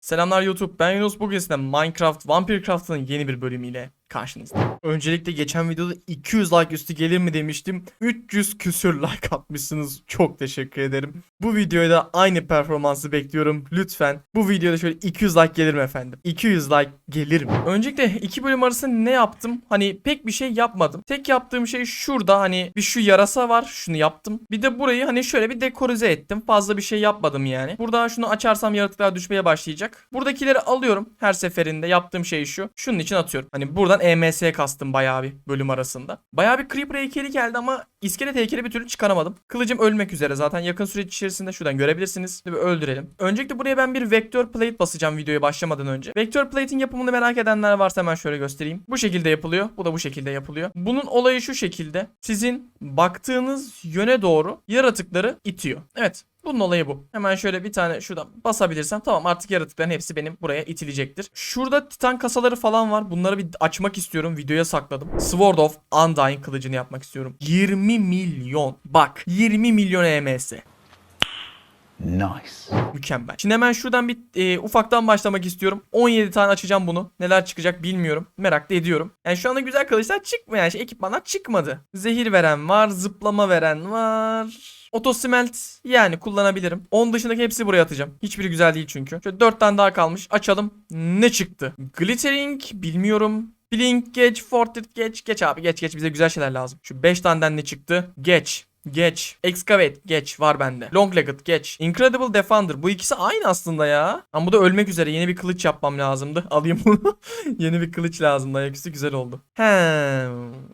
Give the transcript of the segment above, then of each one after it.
Selamlar YouTube. Ben Yunus. Bugün size Minecraft Vampire Craft'ın yeni bir bölümüyle karşınızdayım. Öncelikle geçen videoda 200 like üstü gelir mi demiştim. 300 küsür like atmışsınız. Çok teşekkür ederim. Bu videoya da aynı performansı bekliyorum. Lütfen bu videoda şöyle 200 like gelir mi efendim? 200 like gelir mi? Öncelikle iki bölüm arasında ne yaptım? Hani pek bir şey yapmadım. Tek yaptığım şey şurada hani bir şu yarasa var. Şunu yaptım. Bir de burayı hani şöyle bir dekorize ettim. Fazla bir şey yapmadım yani. Burada şunu açarsam yaratıklar düşmeye başlayacak. Buradakileri alıyorum. Her seferinde yaptığım şey şu. Şunun için atıyorum. Hani buradan EMS kastım bayağı bir bölüm arasında. Bayağı bir creeper heykeli geldi ama iskelet heykeli bir türlü çıkaramadım. Kılıcım ölmek üzere zaten yakın süreç içerisinde şuradan görebilirsiniz. Bir öldürelim. Öncelikle buraya ben bir vektör plate basacağım videoya başlamadan önce. Vektör plate'in yapımını merak edenler varsa hemen şöyle göstereyim. Bu şekilde yapılıyor. Bu da bu şekilde yapılıyor. Bunun olayı şu şekilde. Sizin baktığınız yöne doğru yaratıkları itiyor. Evet. Bunun olayı bu. Hemen şöyle bir tane şuradan basabilirsem tamam artık yaratıkların hepsi benim buraya itilecektir. Şurada titan kasaları falan var. Bunları bir açmak istiyorum. Videoya sakladım. Sword of Undying kılıcını yapmak istiyorum. 20 milyon. Bak 20 milyon EMS. Nice. Mükemmel. Şimdi hemen şuradan bir e, ufaktan başlamak istiyorum. 17 tane açacağım bunu. Neler çıkacak bilmiyorum. Merak ediyorum. Yani şu anda güzel kılıçlar çıkmıyor. Yani şey, ekipmanlar çıkmadı. Zehir veren var. Zıplama veren var. Otosmelt yani kullanabilirim. Onun dışındaki hepsi buraya atacağım. Hiçbiri güzel değil çünkü. Şöyle 4 tane daha kalmış. Açalım. Ne çıktı? Glittering bilmiyorum. Blink geç, Fortit geç. Geç abi geç geç bize güzel şeyler lazım. Şu 5 taneden ne çıktı? Geç. Geç. Excavate geç var bende. Long Legged geç. Incredible Defender bu ikisi aynı aslında ya. Ama bu da ölmek üzere yeni bir kılıç yapmam lazımdı. Alayım bunu. yeni bir kılıç lazımdı. Ayaküstü güzel oldu. He.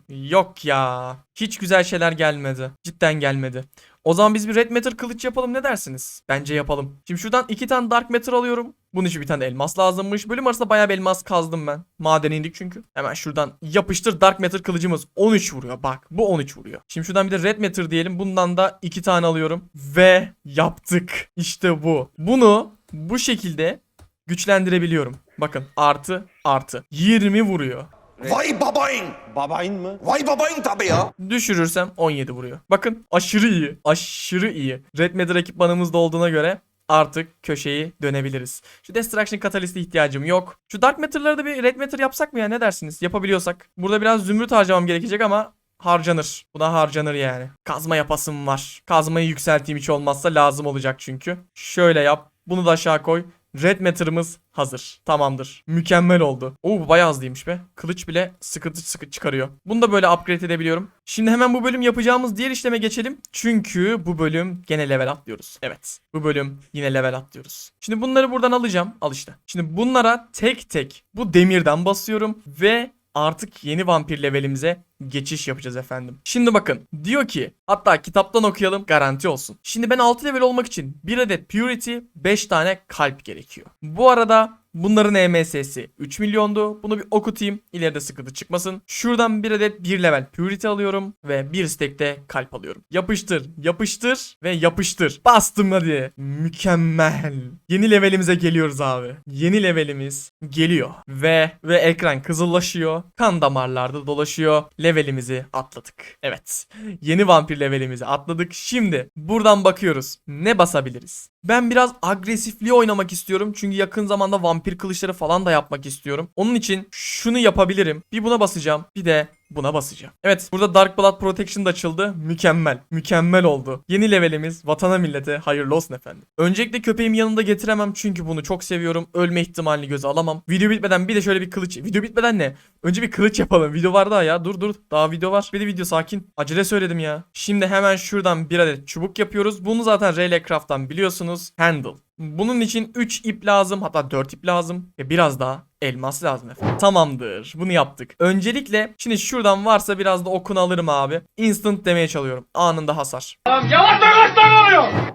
Yok ya. Hiç güzel şeyler gelmedi. Cidden gelmedi. O zaman biz bir Red Matter kılıç yapalım ne dersiniz? Bence yapalım. Şimdi şuradan iki tane Dark Matter alıyorum. Bunun için bir tane elmas lazımmış. Bölüm arasında bayağı bir elmas kazdım ben. Maden indik çünkü. Hemen şuradan yapıştır Dark Matter kılıcımız. 13 vuruyor bak. Bu 13 vuruyor. Şimdi şuradan bir de Red Matter diyelim. Bundan da iki tane alıyorum. Ve yaptık. İşte bu. Bunu bu şekilde güçlendirebiliyorum. Bakın artı artı. 20 vuruyor. Vay babayın. Babayın mı? Vay babayın tabii ya. Düşürürsem 17 vuruyor. Bakın aşırı iyi. Aşırı iyi. Red Matter ekipmanımız da olduğuna göre artık köşeyi dönebiliriz. Şu Destruction Catalyst'e ihtiyacım yok. Şu Dark Matter'ları da bir Red Matter yapsak mı ya ne dersiniz? Yapabiliyorsak. Burada biraz zümrüt harcamam gerekecek ama harcanır. Buna harcanır yani. Kazma yapasım var. Kazmayı yükselteyim hiç olmazsa lazım olacak çünkü. Şöyle yap. Bunu da aşağı koy. Red Matter'ımız hazır. Tamamdır. Mükemmel oldu. Oo bayağı hızlıymış be. Kılıç bile sıkıntı sıkı çıkarıyor. Bunu da böyle upgrade edebiliyorum. Şimdi hemen bu bölüm yapacağımız diğer işleme geçelim. Çünkü bu bölüm gene level atlıyoruz. Evet. Bu bölüm yine level atlıyoruz. Şimdi bunları buradan alacağım. Al işte. Şimdi bunlara tek tek bu demirden basıyorum ve artık yeni vampir levelimize geçiş yapacağız efendim. Şimdi bakın diyor ki hatta kitaptan okuyalım garanti olsun. Şimdi ben 6 level olmak için 1 adet purity 5 tane kalp gerekiyor. Bu arada bunların EMS'si 3 milyondu. Bunu bir okutayım ileride sıkıntı çıkmasın. Şuradan 1 adet 1 level purity alıyorum ve 1 stack de kalp alıyorum. Yapıştır yapıştır ve yapıştır. Bastım hadi. Mükemmel. Yeni levelimize geliyoruz abi. Yeni levelimiz geliyor ve ve ekran kızıllaşıyor. Kan damarlarda dolaşıyor. Levelimizi atladık. Evet. Yeni vampir levelimizi atladık. Şimdi buradan bakıyoruz. Ne basabiliriz? Ben biraz agresifliği oynamak istiyorum. Çünkü yakın zamanda vampir kılıçları falan da yapmak istiyorum. Onun için şunu yapabilirim. Bir buna basacağım. Bir de buna basacağım. Evet burada Dark Blood Protection da açıldı. Mükemmel. Mükemmel oldu. Yeni levelimiz vatana millete hayırlı olsun efendim. Öncelikle köpeğimi yanında getiremem çünkü bunu çok seviyorum. Ölme ihtimalini göze alamam. Video bitmeden bir de şöyle bir kılıç. Video bitmeden ne? Önce bir kılıç yapalım. Video var daha ya. Dur dur. Daha video var. Bir de video sakin. Acele söyledim ya. Şimdi hemen şuradan bir adet çubuk yapıyoruz. Bunu zaten Rayleigh Craft'tan biliyorsunuz. Handle. Bunun için 3 ip lazım hatta 4 ip lazım ve biraz daha elmas lazım efendim. Tamamdır bunu yaptık. Öncelikle şimdi şuradan varsa biraz da okunu alırım abi. Instant demeye çalıyorum. Anında hasar.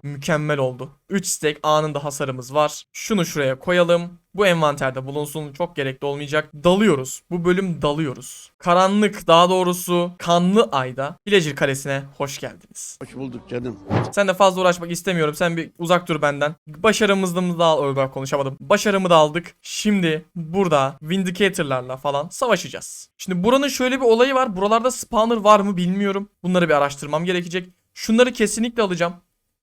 Mükemmel oldu. 3 stack anında hasarımız var. Şunu şuraya koyalım. Bu envanterde bulunsun. Çok gerekli olmayacak. Dalıyoruz. Bu bölüm dalıyoruz. Karanlık daha doğrusu kanlı ayda Villager Kalesi'ne hoş geldiniz. Hoş bulduk canım. Sen de fazla uğraşmak istemiyorum. Sen bir uzak dur benden. Başarımızı da al. Ben konuşamadım. Başarımı da aldık. Şimdi burada Vindicator'larla falan savaşacağız. Şimdi buranın şöyle bir olayı var. Buralarda spawner var mı bilmiyorum. Bunları bir araştırmam gerekecek. Şunları kesinlikle alacağım.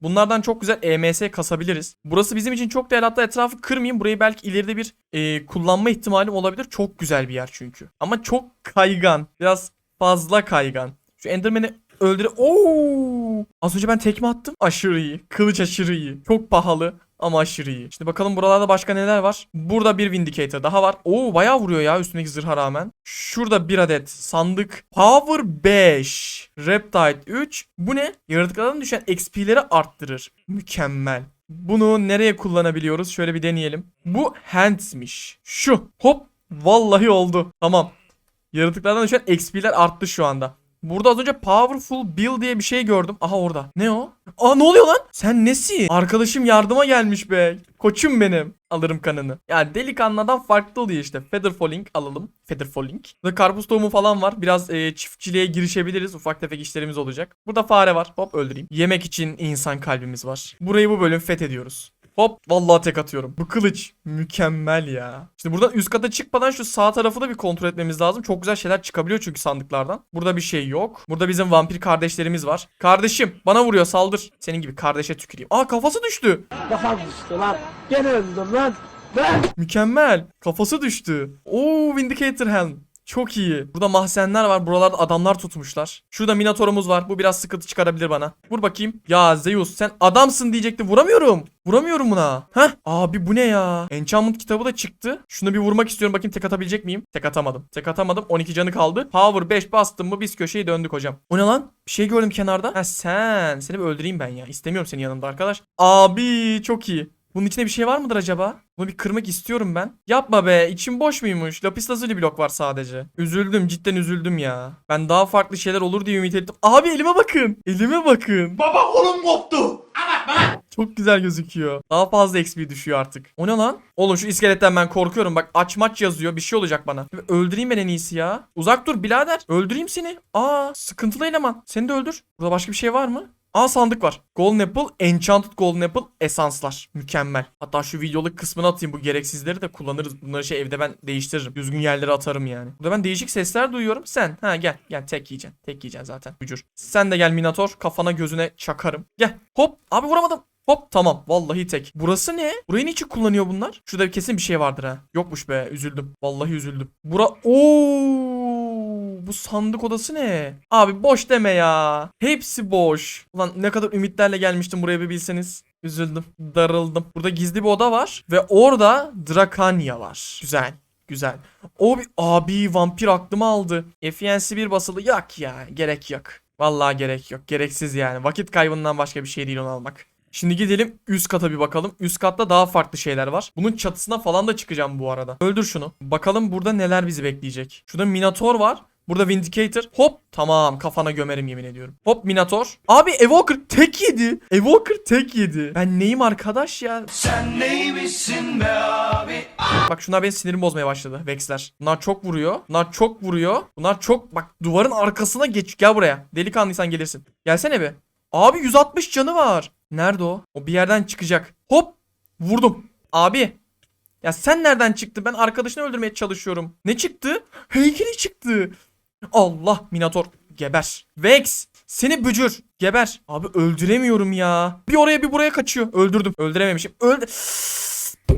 Bunlardan çok güzel EMS kasabiliriz. Burası bizim için çok değerli. Hatta etrafı kırmayayım. Burayı belki ileride bir e, kullanma ihtimalim olabilir. Çok güzel bir yer çünkü. Ama çok kaygan. Biraz fazla kaygan. Şu Enderman'i öldüre... Oo! Az önce ben tekme attım. Aşırı iyi. Kılıç aşırı iyi. Çok pahalı ama aşırı iyi. Şimdi bakalım buralarda başka neler var. Burada bir Vindicator daha var. Oo bayağı vuruyor ya üstündeki zırha rağmen. Şurada bir adet sandık. Power 5. Reptide 3. Bu ne? Yaratıklardan düşen XP'leri arttırır. Mükemmel. Bunu nereye kullanabiliyoruz? Şöyle bir deneyelim. Bu hands'miş. Şu. Hop. Vallahi oldu. Tamam. Yaratıklardan düşen XP'ler arttı şu anda. Burada az önce Powerful Bill diye bir şey gördüm. Aha orada. Ne o? Aa ne oluyor lan? Sen nesi? Arkadaşım yardıma gelmiş be. Koçum benim. Alırım kanını. Ya delikanlıdan farklı oluyor işte. Feather Falling alalım. Feather Falling. Burada karpuz tohumu falan var. Biraz e, çiftçiliğe girişebiliriz. Ufak tefek işlerimiz olacak. Burada fare var. Hop öldüreyim. Yemek için insan kalbimiz var. Burayı bu bölüm fethediyoruz. Hop vallahi tek atıyorum. Bu kılıç mükemmel ya. Şimdi buradan üst kata çıkmadan şu sağ tarafı da bir kontrol etmemiz lazım. Çok güzel şeyler çıkabiliyor çünkü sandıklardan. Burada bir şey yok. Burada bizim vampir kardeşlerimiz var. Kardeşim bana vuruyor saldır. Senin gibi kardeşe tüküreyim. Aa kafası düştü. Kafam düştü lan. Gene öldüm lan. Ben. Mükemmel. Kafası düştü. Oo Vindicator Helm. Çok iyi. Burada mahzenler var. Buralarda adamlar tutmuşlar. Şurada Minotaur'umuz var. Bu biraz sıkıntı çıkarabilir bana. Vur bakayım. Ya Zeus sen adamsın diyecekti. Vuramıyorum. Vuramıyorum buna. Heh. Abi bu ne ya? Enchantment kitabı da çıktı. Şunu bir vurmak istiyorum. Bakayım tek atabilecek miyim? Tek atamadım. Tek atamadım. 12 canı kaldı. Power 5 bastım mı biz köşeyi döndük hocam. O ne lan? Bir şey gördüm kenarda. Ha sen. Seni bir öldüreyim ben ya. İstemiyorum seni yanımda arkadaş. Abi çok iyi. Bunun içinde bir şey var mıdır acaba? Bunu bir kırmak istiyorum ben. Yapma be içim boş muymuş? Lapis lazuli blok var sadece. Üzüldüm cidden üzüldüm ya. Ben daha farklı şeyler olur diye ümit ettim. Abi elime bakın. Elime bakın. Baba kolum koptu. Çok güzel gözüküyor. Daha fazla XP düşüyor artık. O ne lan? Oğlum şu iskeletten ben korkuyorum. Bak aç maç yazıyor. Bir şey olacak bana. Öldüreyim ben en iyisi ya. Uzak dur birader. Öldüreyim seni. Aa sıkıntılı eleman. Seni de öldür. Burada başka bir şey var mı? Aa sandık var. Golden Apple, Enchanted Golden Apple esanslar. Mükemmel. Hatta şu videoluk kısmını atayım. Bu gereksizleri de kullanırız. Bunları şey evde ben değiştiririm. Düzgün yerlere atarım yani. Burada ben değişik sesler duyuyorum. Sen ha gel gel tek yiyeceksin. Tek yiyeceksin zaten. Bücür. Sen de gel Minator. Kafana gözüne çakarım. Gel. Hop. Abi vuramadım. Hop tamam vallahi tek. Burası ne? Burayı niçin kullanıyor bunlar? Şurada kesin bir şey vardır ha. Yokmuş be üzüldüm. Vallahi üzüldüm. Bura Oo bu sandık odası ne? Abi boş deme ya. Hepsi boş. Ulan ne kadar ümitlerle gelmiştim buraya bir bilseniz. Üzüldüm. Darıldım. Burada gizli bir oda var. Ve orada Drakanya var. Güzel. Güzel. O bir abi vampir aklımı aldı. Efyensi bir basılı yak ya. Gerek yok. Vallahi gerek yok. Gereksiz yani. Vakit kaybından başka bir şey değil onu almak. Şimdi gidelim üst kata bir bakalım. Üst katta daha farklı şeyler var. Bunun çatısına falan da çıkacağım bu arada. Öldür şunu. Bakalım burada neler bizi bekleyecek. Şurada Minotaur var. Burada Vindicator. Hop. Tamam kafana gömerim yemin ediyorum. Hop Minotaur. Abi Evoker tek yedi. Evoker tek yedi. Ben neyim arkadaş ya? Sen neymişsin be abi? Bak şunlar benim sinirimi bozmaya başladı. Vexler. Bunlar çok vuruyor. Bunlar çok vuruyor. Bunlar çok... Bak duvarın arkasına geç. Gel buraya. Delikanlıysan gelirsin. Gelsene bir. Abi 160 canı var. Nerede o? O bir yerden çıkacak. Hop. Vurdum. Abi. Ya sen nereden çıktı? Ben arkadaşını öldürmeye çalışıyorum. Ne çıktı? Heykeli çıktı. Allah Minator. Geber. Vex. Seni bücür. Geber. Abi öldüremiyorum ya. Bir oraya bir buraya kaçıyor. Öldürdüm. Öldürememişim. Öldü.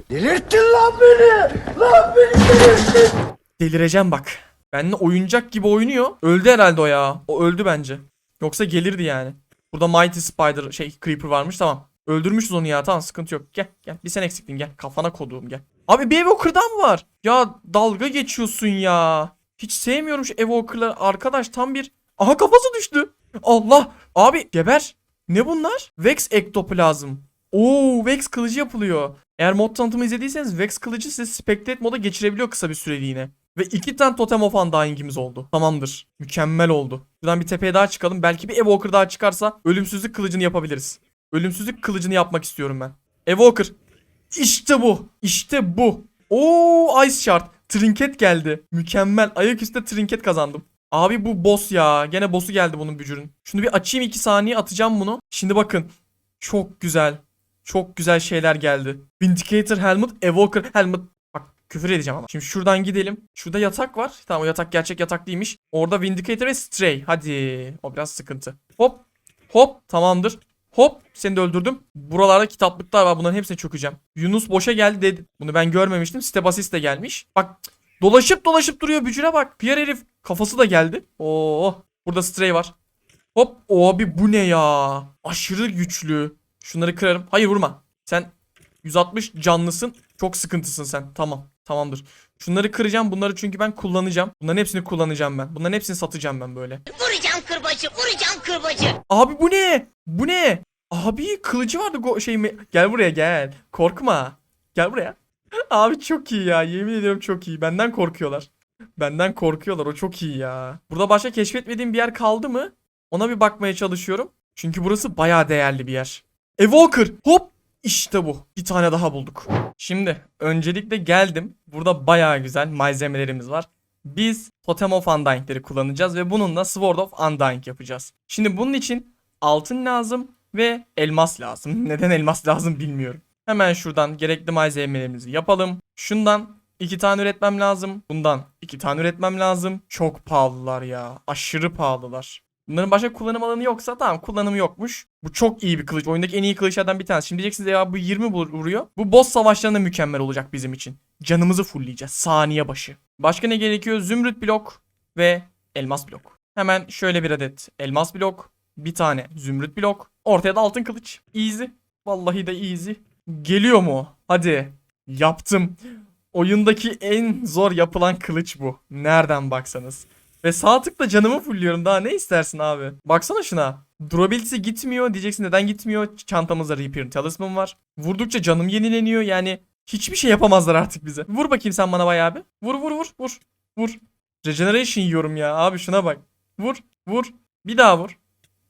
Delirttin lan beni. Lan beni delirttin. Delireceğim bak. Benimle oyuncak gibi oynuyor. Öldü herhalde o ya. O öldü bence. Yoksa gelirdi yani. Burada Mighty Spider şey Creeper varmış tamam. Öldürmüşüz onu ya tamam sıkıntı yok. Gel gel bir sen eksiktin gel. Kafana koduğum gel. Abi bir Evoker'dan mı var? Ya dalga geçiyorsun ya. Hiç sevmiyorum şu Evoker'ları. Arkadaş tam bir... Aha kafası düştü. Allah. Abi geber. Ne bunlar? Vex Ectoplasm. Oo Vex kılıcı yapılıyor. Eğer mod tanıtımı izlediyseniz Vex kılıcı sizi Spectate moda geçirebiliyor kısa bir süreliğine. Ve iki tane Totem of Undying'imiz oldu. Tamamdır. Mükemmel oldu. Buradan bir tepeye daha çıkalım. Belki bir Evoker daha çıkarsa ölümsüzlük kılıcını yapabiliriz. Ölümsüzlük kılıcını yapmak istiyorum ben. Evoker. İşte bu. İşte bu. Oo Ice Shard. Trinket geldi. Mükemmel. Ayaküstü trinket kazandım. Abi bu boss ya. Gene boss'u geldi bunun bücürün. Şunu bir açayım 2 saniye atacağım bunu. Şimdi bakın. Çok güzel. Çok güzel şeyler geldi. Vindicator Helmet, Evoker Helmet. Bak küfür edeceğim ama. Şimdi şuradan gidelim. Şurada yatak var. Tamam o yatak gerçek yatak değilmiş. Orada Vindicator ve Stray. Hadi. O biraz sıkıntı. Hop. Hop. Tamamdır. Hop seni de öldürdüm. Buralarda kitaplıklar var. Bunların hepsini çökeceğim. Yunus boşa geldi dedi. Bunu ben görmemiştim. Stebasis de gelmiş. Bak dolaşıp dolaşıp duruyor bücüre bak. Pierre herif kafası da geldi. Oo. Burada stray var. Hop. Abi bu ne ya? Aşırı güçlü. Şunları kırarım. Hayır vurma. Sen 160 canlısın. Çok sıkıntısın sen. Tamam. Tamamdır. Şunları kıracağım. Bunları çünkü ben kullanacağım. Bunların hepsini kullanacağım ben. Bunların hepsini satacağım ben böyle. Vuracağım kırbacı, vuracağım kırbacı. Abi bu ne? Bu ne? Abi kılıcı vardı go şey mi? Gel buraya gel. Korkma. Gel buraya. Abi çok iyi ya. Yemin ediyorum çok iyi. Benden korkuyorlar. Benden korkuyorlar. O çok iyi ya. Burada başka keşfetmediğim bir yer kaldı mı? Ona bir bakmaya çalışıyorum. Çünkü burası bayağı değerli bir yer. Evoker. Hop. İşte bu. Bir tane daha bulduk. Şimdi öncelikle geldim. Burada bayağı güzel malzemelerimiz var. Biz Totem of Undying'leri kullanacağız ve bununla Sword of Undying yapacağız. Şimdi bunun için altın lazım ve elmas lazım. Neden elmas lazım bilmiyorum. Hemen şuradan gerekli malzemelerimizi yapalım. Şundan iki tane üretmem lazım. Bundan iki tane üretmem lazım. Çok pahalılar ya. Aşırı pahalılar. Bunların başka kullanım alanı yoksa tamam kullanımı yokmuş. Bu çok iyi bir kılıç. Oyundaki en iyi kılıçlardan bir tanesi. Şimdi diyeceksiniz ya bu 20 vur- vuruyor. Bu boss savaşlarında mükemmel olacak bizim için. Canımızı fullleyeceğiz saniye başı. Başka ne gerekiyor? Zümrüt blok ve elmas blok. Hemen şöyle bir adet elmas blok. Bir tane zümrüt blok. Ortaya da altın kılıç. Easy. Vallahi de easy. Geliyor mu? Hadi. Yaptım. Oyundaki en zor yapılan kılıç bu. Nereden baksanız. Ve sağ tıkla canımı fulluyorum. Daha ne istersin abi? Baksana şuna. Durability gitmiyor. Diyeceksin neden gitmiyor? Çantamızda Reaper'ın talisman var. Vurdukça canım yenileniyor. Yani hiçbir şey yapamazlar artık bize. Vur bakayım sen bana bayağı bir. Vur vur vur vur. Vur. Regeneration yiyorum ya. Abi şuna bak. Vur. Vur. Bir daha vur.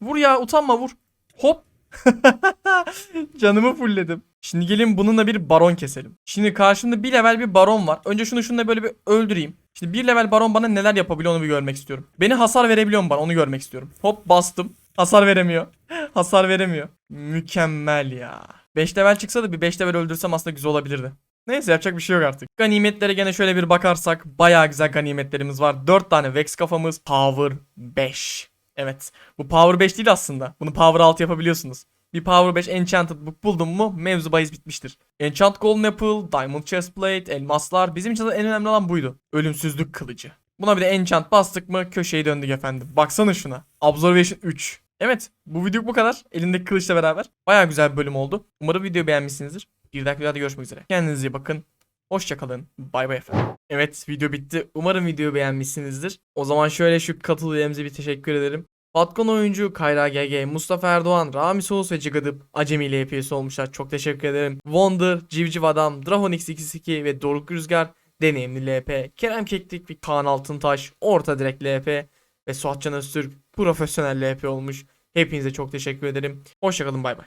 Vur ya utanma vur. Hop. Canımı fullledim. Şimdi gelin bununla bir baron keselim. Şimdi karşımda bir level bir baron var. Önce şunu şununla böyle bir öldüreyim. Şimdi bir level baron bana neler yapabiliyor onu bir görmek istiyorum. Beni hasar verebiliyor mu bana onu görmek istiyorum. Hop bastım. Hasar veremiyor. hasar veremiyor. Mükemmel ya. 5 level çıksa da bir 5 level öldürsem aslında güzel olabilirdi. Neyse yapacak bir şey yok artık. Ganimetlere gene şöyle bir bakarsak bayağı güzel ganimetlerimiz var. 4 tane Vex kafamız. Power 5. Evet. Bu Power 5 değil aslında. Bunu Power 6 yapabiliyorsunuz. Bir Power 5 Enchanted Book buldum mu mevzu bahis bitmiştir. Enchant Golden Apple, Diamond Chestplate, elmaslar. Bizim için en önemli olan buydu. Ölümsüzlük kılıcı. Buna bir de enchant bastık mı köşeyi döndük efendim. Baksana şuna. Observation 3. Evet bu video bu kadar. Elimdeki kılıçla beraber. Baya güzel bir bölüm oldu. Umarım videoyu beğenmişsinizdir. Bir dahaki videoda görüşmek üzere. Kendinize iyi bakın. Hoşçakalın. Bay bay efendim. Evet video bitti. Umarım videoyu beğenmişsinizdir. O zaman şöyle şu katıl üyelerimize bir teşekkür ederim. Patron oyuncu Kayra GG, Mustafa Erdoğan, Rami Soğuz ve Cigadıp Acemi ile EPS olmuşlar. Çok teşekkür ederim. Wonder, Civciv Adam, Drahon X22 ve Doruk Rüzgar, Deneyimli LP, Kerem Keklik ve Kaan Altıntaş, Orta Direkt LP ve Suat Can Öztürk Profesyonel LP olmuş. Hepinize çok teşekkür ederim. Hoşçakalın bay bay.